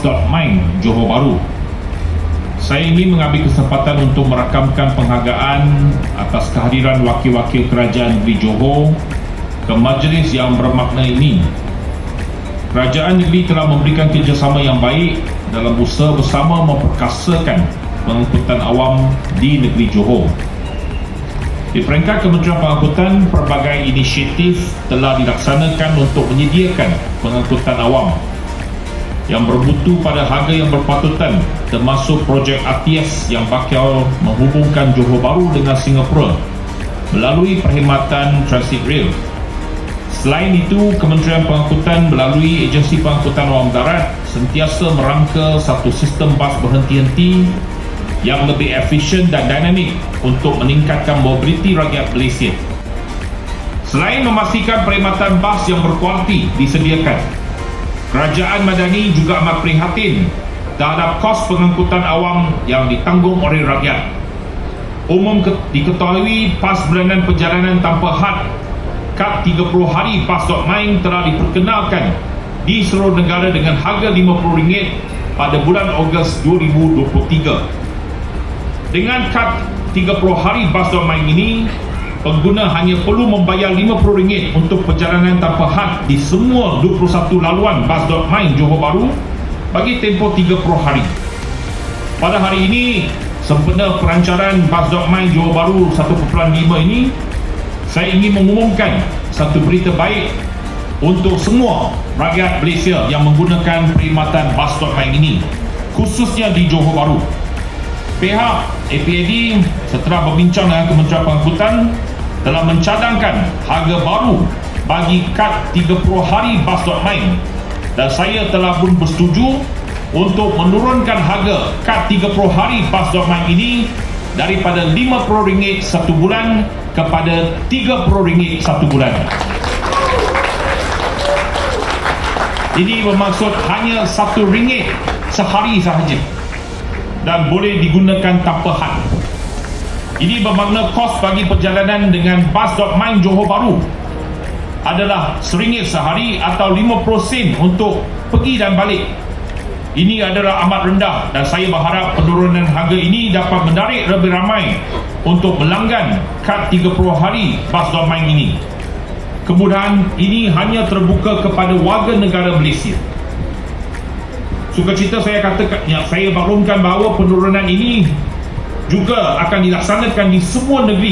Bus.Mine Johor Bahru. Saya ingin mengambil kesempatan untuk merakamkan penghargaan atas kehadiran wakil-wakil kerajaan negeri Johor ke majlis yang bermakna ini. Kerajaan negeri telah memberikan kerjasama yang baik dalam usaha bersama memperkasakan pengangkutan awam di negeri Johor. Di peringkat Kementerian Pengangkutan, pelbagai inisiatif telah dilaksanakan untuk menyediakan pengangkutan awam yang bermutu pada harga yang berpatutan termasuk projek ATS yang bakal menghubungkan Johor Bahru dengan Singapura melalui perkhidmatan Transit Rail. Selain itu, Kementerian Pengangkutan melalui Agensi Pengangkutan Awam Darat sentiasa merangka satu sistem bas berhenti-henti yang lebih efisien dan dinamik untuk meningkatkan mobiliti rakyat Malaysia. Selain memastikan perkhidmatan bas yang berkualiti disediakan, Kerajaan Madani juga amat prihatin terhadap kos pengangkutan awam yang ditanggung oleh rakyat. Umum ke- diketahui pas bulanan perjalanan tanpa had kad 30 hari pas.main telah diperkenalkan di seluruh negara dengan harga RM50 pada bulan Ogos 2023. Dengan kad 30 hari bas.main ini, pengguna hanya perlu membayar RM50 untuk perjalanan tanpa had di semua 21 laluan bas.main Johor Bahru bagi tempoh 30 hari. Pada hari ini, sempena perancaran bas.main Johor Bahru 1.5 ini, saya ingin mengumumkan satu berita baik untuk semua rakyat Malaysia yang menggunakan perkhidmatan bas.main ini, khususnya di Johor Bahru. Pihak APAD setelah berbincang dengan Kementerian Pengangkutan telah mencadangkan harga baru bagi kad 30 hari bas.main dan saya telah pun bersetuju untuk menurunkan harga kad 30 hari bas.main ini daripada RM50 satu bulan kepada RM30 satu bulan. Ini bermaksud hanya satu ringgit sehari sahaja dan boleh digunakan tanpa had. Ini bermakna kos bagi perjalanan dengan bas.main Johor Bahru adalah RM1 sehari atau 50 sen untuk pergi dan balik. Ini adalah amat rendah dan saya berharap penurunan harga ini dapat menarik lebih ramai untuk melanggan kad 30 hari bas.main ini. Kemudahan ini hanya terbuka kepada warga negara Malaysia. Sukacita saya katakan yang saya maklumkan bahawa penurunan ini juga akan dilaksanakan di semua negeri